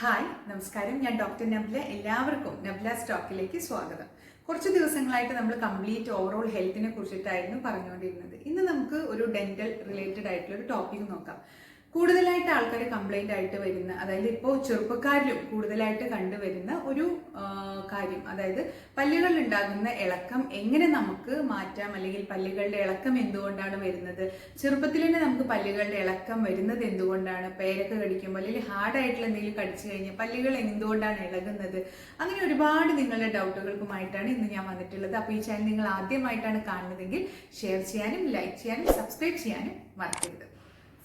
Hi നമസ്കാരം. ഞാൻ doctor നബ്ല. എല്ലാവർക്കും നബ്ല സ്റ്റോക്കിലേക്ക് സ്വാഗതം. കുറച്ച് ദിവസങ്ങളായിട്ട് നമ്മൾ കംപ്ലീറ്റ് ഓവറോൾ ഹെൽത്തിനെ കുറിച്ചിട്ടായിരുന്നു പറഞ്ഞുകൊണ്ടിരുന്നത്. ഇന്ന് നമുക്ക് ഒരു ഡെന്റൽ റിലേറ്റഡ് ആയിട്ടുള്ള ഒരു ടോപ്പിക് നോക്കാം. കൂടുതലായിട്ട് ആൾക്കാർ കംപ്ലൈന്റ് ആയിട്ട് വരുന്ന അതായത് ഇപ്പോൾ ചെറുപ്പക്കാരിലും കൂടുതലായിട്ട് കണ്ടുവരുന്ന ഒരു കാര്യം. അതായത് പല്ലുകളിൽ ഉണ്ടാകുന്ന ഇളക്കം എങ്ങനെ നമുക്ക് മാറ്റാം? അല്ലെങ്കിൽ പല്ലുകളുടെ ഇളക്കം എന്തുകൊണ്ടാണ് വരുന്നത്? ചെറുപ്പത്തിൽ തന്നെ നമുക്ക് പല്ലുകളുടെ ഇളക്കം വരുന്നത് എന്തുകൊണ്ടാണ്? പേരൊക്കെ കടിക്കുമ്പോൾ അല്ലെങ്കിൽ ഹാർഡായിട്ടുള്ള എന്തെങ്കിലും കടിച്ചു കഴിഞ്ഞാൽ പല്ലുകൾ എന്തുകൊണ്ടാണ് ഇളകുന്നത്? അങ്ങനെ ഒരുപാട് നിങ്ങളുടെ ഡൗട്ടുകൾക്കുമായിട്ടാണ് ഇന്ന് ഞാൻ വന്നിട്ടുള്ളത്. അപ്പോൾ ഈ ചാനൽ നിങ്ങൾ ആദ്യമായിട്ടാണ് കാണുന്നതെങ്കിൽ ഷെയർ ചെയ്യാനും ലൈക്ക് ചെയ്യാനും സബ്സ്ക്രൈബ് ചെയ്യാനും മറക്കരുത്.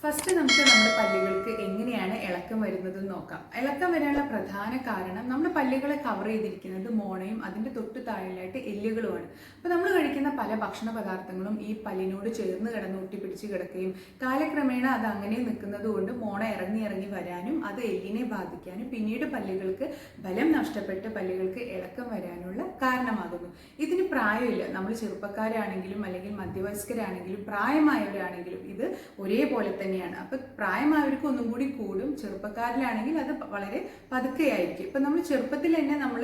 ഫസ്റ്റ് നമുക്ക് നമ്മുടെ പല്ലുകൾക്ക് എങ്ങനെയാണ് ഇളക്കം വരുന്നത് നോക്കാം. ഇളക്കം വരാനുള്ള പ്രധാന കാരണം നമ്മുടെ പല്ലുകളെ കവർ ചെയ്തിരിക്കുന്നത് മോണയും അതിന്റെ തൊട്ട് താഴെയായിട്ട് എല്ലുകളുമാണ്. അപ്പോൾ നമ്മൾ കഴിക്കുന്ന പല ഭക്ഷണ പദാർത്ഥങ്ങളും ഈ പല്ലിനോട് ചേർന്ന് കിടന്ന് ഒട്ടിപ്പിടിച്ച് കിടക്കുകയും കാലക്രമേണ അത് അങ്ങനെ നിൽക്കുന്നത് കൊണ്ട് മോണ ഇറങ്ങി ഇറങ്ങി വരാനും അത് എല്ലിനെ ബാധിക്കാനും പിന്നീട് പല്ലുകൾക്ക് ബലം നഷ്ടപ്പെട്ട് പല്ലുകൾക്ക് ഇളക്കം വരാനുള്ള കാരണമാകുന്നു. ഇതിന് പ്രായമില്ല. നമ്മൾ ചെറുപ്പക്കാരാണെങ്കിലും അല്ലെങ്കിൽ മധ്യവയസ്കരാണെങ്കിലും പ്രായമായവരാണെങ്കിലും ഇത് ഒരേപോലെ തന്നെയാണ്. അപ്പൊ പ്രായമായവർക്ക് ഒന്നും കൂടി കൂടും. ചെറുപ്പക്കാരിലാണെങ്കിൽ അത് വളരെ പതുക്കെയായിരിക്കും. ഇപ്പൊ നമ്മൾ ചെറുപ്പത്തിൽ തന്നെ നമ്മൾ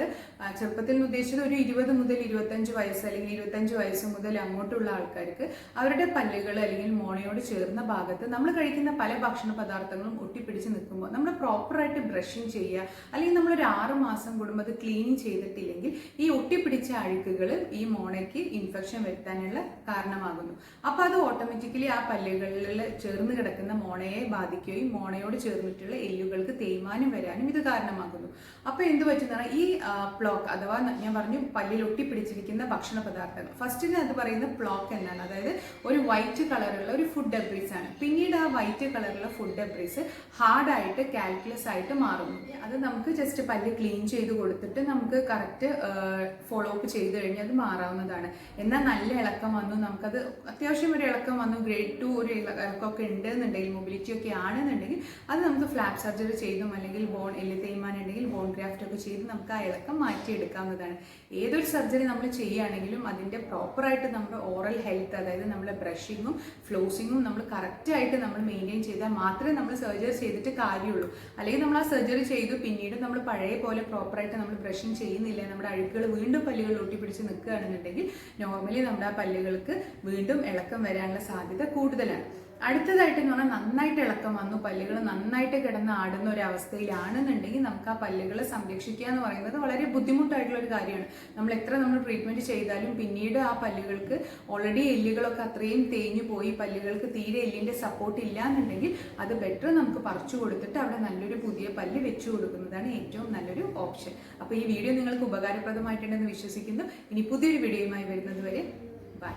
ചെറുപ്പത്തിൽ നിന്ന് ഉദ്ദേശിച്ചത് ഒരു ഇരുപത് മുതൽ ഇരുപത്തഞ്ച് വയസ്സ് അല്ലെങ്കിൽ ഇരുപത്തഞ്ച് വയസ്സ് മുതൽ അങ്ങോട്ടുള്ള ആൾക്കാർക്ക് അവരുടെ പല്ലുകൾ അല്ലെങ്കിൽ മോണയോട് ചേർന്ന ഭാഗത്ത് നമ്മൾ കഴിക്കുന്ന പല ഭക്ഷണ പദാർത്ഥങ്ങളും ഒട്ടിപ്പിടിച്ച് നിൽക്കുമ്പോൾ നമ്മൾ പ്രോപ്പറായിട്ട് ബ്രഷിങ് ചെയ്യുക അല്ലെങ്കിൽ നമ്മൾ ഒരു ആറ് മാസം കൂടുമ്പോൾ അത് ക്ലീനിങ് ചെയ്തിട്ടില്ലെങ്കിൽ ഈ ഒട്ടിപ്പിടിച്ച അഴുക്കുകൾ ഈ മോണയ്ക്ക് ഇൻഫെക്ഷൻ വരുത്താനുള്ള കാരണമാകുന്നു. അപ്പോൾ അത് ഓട്ടോമാറ്റിക്കലി ആ പല്ലുകളിൽ ചേർന്ന് കിടക്കുന്ന മോണയെ ബാധിക്കുകയും മോണയോട് ചേർന്നിട്ടുള്ള എല്ലുകൾക്ക് തേയ്മാനം വരാനും ഇത് കാരണമാകുന്നു. അപ്പോൾ എന്ത് പറ്റുന്ന ഈ പ്ലോക്ക് അഥവാ ഞാൻ പറഞ്ഞു പല്ലിൽ ഒട്ടിപ്പിടിച്ചിരിക്കുന്ന ഭക്ഷണ പദാർത്ഥങ്ങൾ ഫസ്റ്റിന് അത് പറയുന്ന പ്ലോക്ക് എന്നാണ്. അതായത് വൈറ്റ് കളറുള്ള ഒരു ഫുഡ് ഡെബ്രീസ് ആണ്. പിന്നീട് ആ വൈറ്റ് കളറുള്ള ഫുഡ് ഡെബ്രീസ് ഹാർഡായിട്ട് കാൽക്കുലസ് ആയിട്ട് മാറുന്നു. അത് നമുക്ക് ജസ്റ്റ് പല്ല് ക്ലീൻ ചെയ്ത് കൊടുത്തിട്ട് നമുക്ക് കറക്റ്റ് ഫോളോ അപ്പ് ചെയ്ത് കഴിഞ്ഞാൽ അത് മാറാവുന്നതാണ്. എന്നാൽ നല്ല ഇളക്കം വന്നു നമുക്കത് അത്യാവശ്യം ഒരു ഇളക്കം വന്നു ഗ്രേഡ് ടു ഒരു ഇള- ഇളക്കമൊക്കെ ഉണ്ട് എന്നുണ്ടെങ്കിൽ മൊബിലിറ്റി ഒക്കെ ആണെന്നുണ്ടെങ്കിൽ അത് നമുക്ക് ഫ്ലാപ്പ് സർജറി ചെയ്തും അല്ലെങ്കിൽ ബോൺ എല്ല് തേയ്മാനം ഉണ്ടെങ്കിൽ ബോൺ ഗ്രാഫ്റ്റ് ഒക്കെ ചെയ്ത് നമുക്ക് ആ ഇളക്കം മാറ്റിയെടുക്കാവുന്നതാണ്. ഏതൊരു സർജറി നമ്മൾ ചെയ്യുകയാണെങ്കിലും അതിന്റെ പ്രോപ്പറായിട്ട് നമ്മുടെ ഓറൽ ഹെൽത്ത് അതായത് നമ്മുടെ ബ്രഷിങ്ങും ഫ്ലോസിങ്ങും നമ്മൾ കറക്റ്റായിട്ട് നമ്മൾ മെയിന്റെയിൻ ചെയ്താൽ മാത്രമേ നമ്മൾ സർജറി ചെയ്തിട്ട് കാര്യമുള്ളൂ. അല്ലെങ്കിൽ നമ്മൾ ആ സർജറി ചെയ്തു പിന്നീട് നമ്മൾ പഴയ പോലെ പ്രോപ്പറായിട്ട് നമ്മൾ ബ്രഷിങ് ചെയ്യുന്നില്ല നമ്മുടെ അഴുക്കുകൾ വീണ്ടും പല്ലുകൾ ഒട്ടിപ്പിടിച്ച് നിൽക്കുകയാണെന്നുണ്ടെങ്കിൽ നോർമലി നമ്മുടെ ആ പല്ലുകൾക്ക് വീണ്ടും ഇളക്കം വരാനുള്ള സാധ്യത കൂടുതലാണ്. അടുത്തതായിട്ട് എന്ന് പറഞ്ഞാൽ നന്നായിട്ട് ഇളക്കം വന്നു പല്ലുകൾ നന്നായിട്ട് കിടന്ന് ആടുന്ന ഒരു അവസ്ഥയിലാണെന്നുണ്ടെങ്കിൽ നമുക്ക് ആ പല്ലുകളെ സംരക്ഷിക്കുക എന്ന് പറയുന്നത് വളരെ ബുദ്ധിമുട്ടായിട്ടുള്ള ഒരു കാര്യമാണ്. നമ്മൾ എത്ര നമ്മൾ ട്രീറ്റ്മെന്റ് ചെയ്താലും പിന്നീട് ആ പല്ലുകൾക്ക് ഓൾറെഡി എല്ലുകളൊക്കെ അത്രയും തേഞ്ഞു പോയി പല്ലുകൾക്ക് തീരെ എല്ലിന്റെ സപ്പോർട്ട് ഇല്ല എന്നുണ്ടെങ്കിൽ അത് ബെറ്റർ നമുക്ക് പറിച്ചു കൊടുത്തിട്ട് അവിടെ നല്ലൊരു പുതിയ പല്ല് വെച്ചു കൊടുക്കുന്നതാണ് ഏറ്റവും നല്ലൊരു ഓപ്ഷൻ അപ്പോൾ ഈ വീഡിയോ നിങ്ങൾക്ക് ഉപകാരപ്രദമായിട്ടുണ്ടെന്ന് വിശ്വസിക്കുന്നു. ഇനി പുതിയൊരു വീഡിയോയുമായി വരുന്നത് വരെ ബൈ